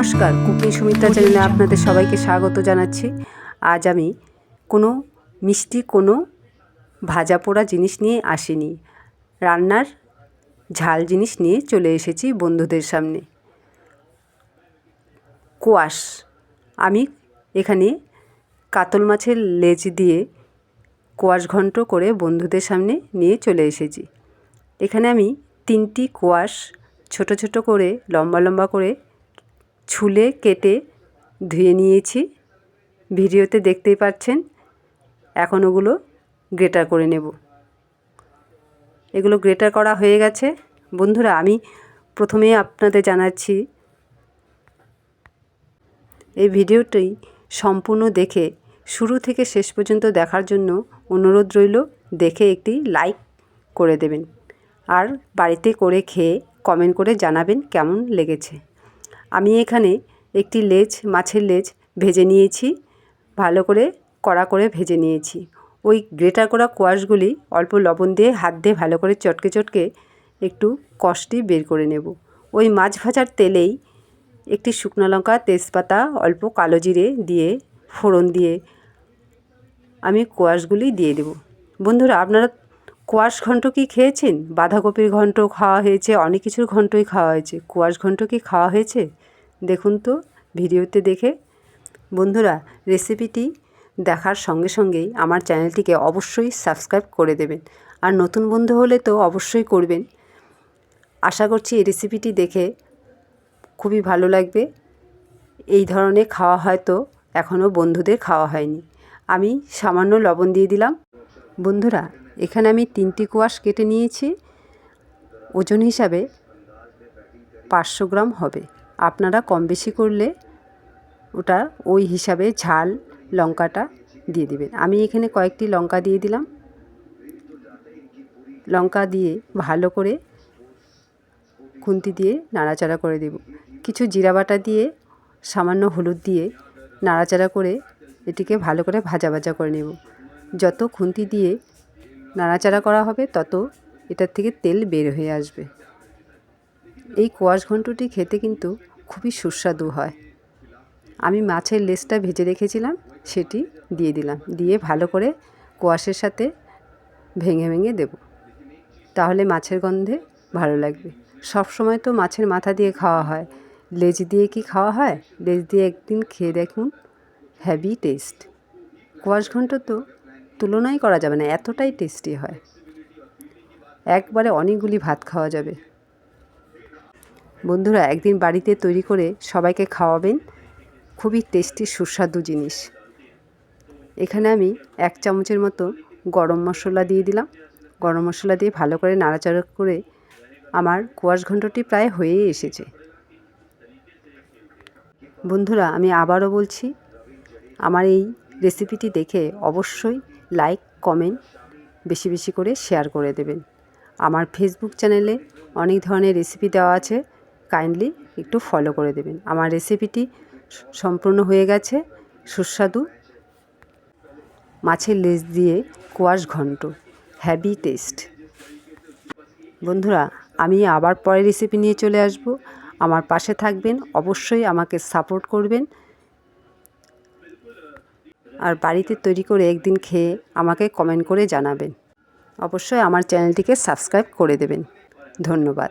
নমস্কার কুকিং সুমিত্রা চ্যানেলে আপনাদের সবাইকে স্বাগত জানাচ্ছি। আজ আমি কোনো মিষ্টি কোনো ভাজা পোড়া জিনিস নিয়ে আসিনি। রান্নার ঝাল জিনিস নিয়ে চলে এসেছি বন্ধুদের সামনে। কোয়াশ। আমি এখানে কাতল মাছের লেজ দিয়ে কোয়াশ ঘন্ট করে বন্ধুদের সামনে নিয়ে চলে এসেছি। এখানে আমি তিনটি কোয়াশ ছোট ছোট করে লম্বা লম্বা করে ছুলে কেটে ধুয়ে নিয়েছি। ভিডিওতে দেখতেই পাচ্ছেন, এখন ওগুলো গ্রেটার করে নেব। এগুলো গ্রেটার করা হয়ে গেছে। বন্ধুরা, আমি প্রথমে আপনাদের জানাচ্ছি, এই ভিডিওটি সম্পূর্ণ দেখে, শুরু থেকে শেষ পর্যন্ত দেখার জন্য অনুরোধ রইল, দেখে একটি লাইক করে দেবেন। আর বাড়িতে করে খেয়ে কমেন্ট করে জানাবেন কেমন লেগেছে। আমি এখানে একটি লেজ, মাছের লেজ ভেজে নিয়েছি। ভালো করে কড়া করে ভেজে নিয়েছি। ওই গ্রেটার করা কোয়াশগুলি অল্প লবণ দিয়ে হাত দিয়ে ভালো করে চটকে চটকে একটু কষটি বের করে নেব। ওই মাছ ভাজার তেলেই একটি শুকনো লঙ্কা, তেজপাতা, অল্প কালো জিরে দিয়ে ফোড়ন দিয়ে আমি কোয়াশগুলি দিয়ে দেব। বন্ধুরা, আপনারা কোয়াশ ঘন্ট কি খেয়েছেন? বাঁধাকপির ঘন্ট খাওয়া হয়েছে, অনেক কিছুর ঘন্টই খাওয়া হয়েছে। কোয়াশ ঘন্ট কি খাওয়া হয়েছে? দেখুন তো ভিডিওতে দেখে। বন্ধুরা, রেসিপিটি দেখার সঙ্গে সঙ্গেই আমার চ্যানেলটিকে অবশ্যই সাবস্ক্রাইব করে দেবেন। আর নতুন বন্ধু হলে তো অবশ্যই করবেন। আশা করছি এই রেসিপিটি দেখে খুবই ভালো লাগবে। এই ধরনের খাওয়া হয়তো এখনও বন্ধুদের খাওয়া হয়নি। আমি সামান্য লবণ দিয়ে দিলাম। বন্ধুরা এখানে আমি তিনটি কোয়াশ কেটে নিয়েছি। ওজন হিসাবে পাঁচশো গ্রাম হবে। আপনারা কম বেশি করলে ওটা ওই হিসাবে ঝাল লঙ্কাটা দিয়ে দিবেন। আমি এখানে কয়েকটি লঙ্কা দিয়ে দিলাম। লঙ্কা দিয়ে ভালো করে খুন্তি দিয়ে নাড়াচাড়া করে দেব। কিছু জিরা বাটা দিয়ে, সামান্য হলুদ দিয়ে নাড়াচাড়া করে এটিকে ভালো করে ভাজা ভাজা করে নেব। যত খুন্তি দিয়ে নাড়াচাড়া করা হবে, তত এটার থেকে তেল বের হয়ে আসবে। এই কোয়াশ ঘন্টটি খেতে কিন্তু খুবই সুস্বাদু হয়। আমি মাছের লেজটা ভেজে রেখেছিলাম, সেটি দিয়ে দিলাম। দিয়ে ভালো করে কোয়াশের সাথে ভেঙে ভেঙে দেব। তাহলে মাছের গন্ধে ভালো লাগবে। সব সময় তো মাছের মাথা দিয়ে খাওয়া হয়। লেজ দিয়ে কি খাওয়া হয়? লেজ দিয়ে একদিন খেয়ে দেখুন, হ্যাভি টেস্ট। কোয়াশ ঘন্ট তো তুলনাই করা যাবে না, এতটাই টেস্টি হয়। একবারে অনেকগুলি ভাত খাওয়া যাবে। বন্ধুরা, একদিন বাড়িতে তৈরি করে সবাইকে খাওয়াবেন, খুবই টেস্টি সুস্বাদু জিনিস। এখানে আমি এক চামচের মতো গরম মশলা দিয়ে দিলাম। গরম মশলা দিয়ে ভালো করে নাড়াচাড়া করে আমার কোয়াশ ঘণ্টটি প্রায় হয়েই এসেছে। বন্ধুরা, আমি আবারও বলছি, আমার এই রেসিপিটি দেখে অবশ্যই লাইক কমেন্ট বেশি বেশি করে শেয়ার করে দেবেন। আমার ফেসবুক চ্যানেলে অনেক ধরনের রেসিপি দেওয়া আছে কাইন্ডলি একটু ফলো করে দেবেন। আমার রেসিপিটি সম্পূর্ণ হয়ে গেছে, সুস্বাদু। মাছের লেজ দিয়ে কোয়াশ ঘন্ট হ্যাভি টেস্ট বন্ধুরা, আমি আবার পরের রেসিপি নিয়ে চলে আসব। আমার পাশে থাকবেন, অবশ্যই আমাকে সাপোর্ট করবেন। আর বাড়িতে তৈরি করে একদিন খেয়ে আমাকে কমেন্ট করে জানাবেন। অবশ্যই আমার চ্যানেলটিকে সাবস্ক্রাইব করে দেবেন। ধন্যবাদ।